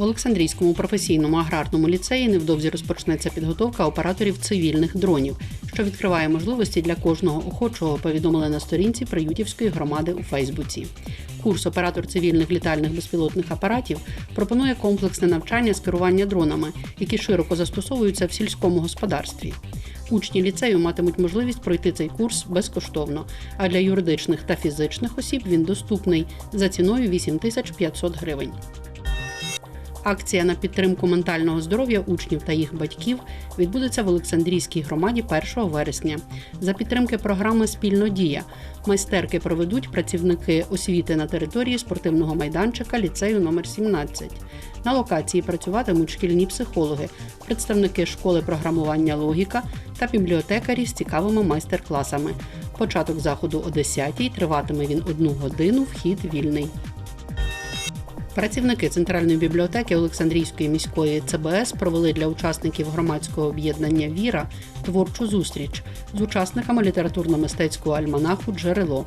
В Олександрійському професійному аграрному ліцеї невдовзі розпочнеться підготовка операторів цивільних дронів, що відкриває можливості для кожного охочого, повідомили на сторінці Приютівської громади у Фейсбуці. Курс оператор цивільних літальних безпілотних апаратів пропонує комплексне навчання з керування дронами, які широко застосовуються в сільському господарстві. Учні ліцею матимуть можливість пройти цей курс безкоштовно, а для юридичних та фізичних осіб він доступний за ціною 8500 гривень. Акція на підтримку ментального здоров'я учнів та їх батьків відбудеться в Олександрійській громаді 1 вересня. За підтримки програми Спільно дія майстерки проведуть працівники освіти на території спортивного майданчика ліцею номер 17 На локації працюватимуть шкільні психологи, представники школи програмування логіка та бібліотекарі з цікавими майстер-класами. Початок заходу о 10-й, триватиме він одну годину, вхід вільний. Працівники Центральної бібліотеки Олександрійської міської ЦБС провели для учасників громадського об'єднання Віра творчу зустріч з учасниками літературно-мистецького альманаху Джерело.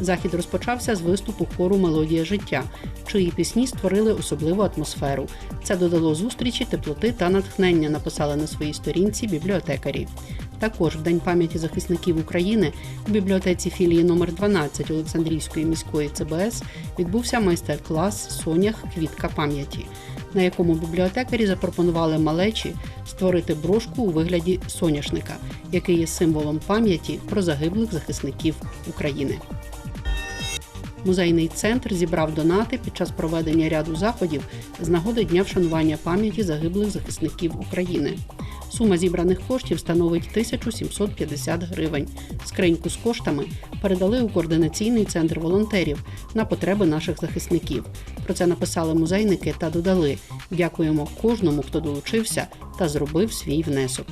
Захід розпочався з виступу хору Мелодія життя, чиї пісні створили особливу атмосферу. Це додало зустрічі, теплоти та натхнення. Написали на своїй сторінці бібліотекарі. Також в День пам'яті захисників України у бібліотеці філії номер 12 Олександрійської міської ЦБС відбувся майстер-клас Сонях Квітка пам'яті, на якому бібліотекарі запропонували малечі створити брошку у вигляді соняшника, який є символом пам'яті про загиблих захисників України. Музейний центр зібрав донати під час проведення ряду заходів з нагоди дня вшанування пам'яті загиблих захисників України. Сума зібраних коштів становить 1750 гривень. Скриньку з коштами передали у координаційний центр волонтерів на потреби наших захисників. Про це написали музейники та додали: дякуємо кожному, хто долучився та зробив свій внесок.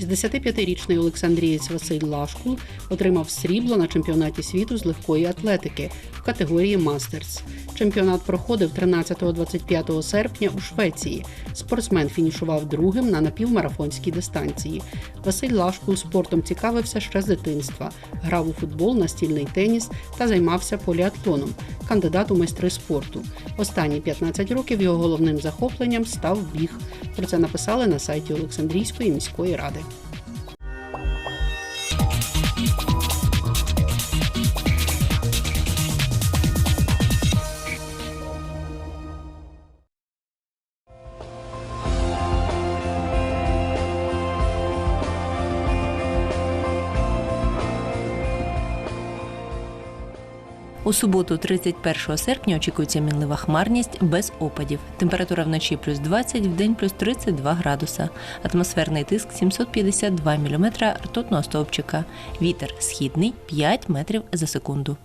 65-річний Олександрієць Василь Лашкул отримав срібло на чемпіонаті світу з легкої атлетики категорії Мастерс. Чемпіонат проходив 13-25 серпня у Швеції. Спортсмен фінішував другим на напівмарафонській дистанції. Василь Лашкул спортом цікавився ще з дитинства, грав у футбол, настільний теніс та займався поліатлоном, кандидат у майстри спорту. Останні 15 років його головним захопленням став біг. Про це написали на сайті Олександрійської міської ради. У суботу, 31 серпня, очікується мінлива хмарність без опадів. Температура вночі плюс 20, в день плюс 32 градуса. Атмосферний тиск 752 мм ртутного стовпчика. Вітер східний 5 метрів за секунду.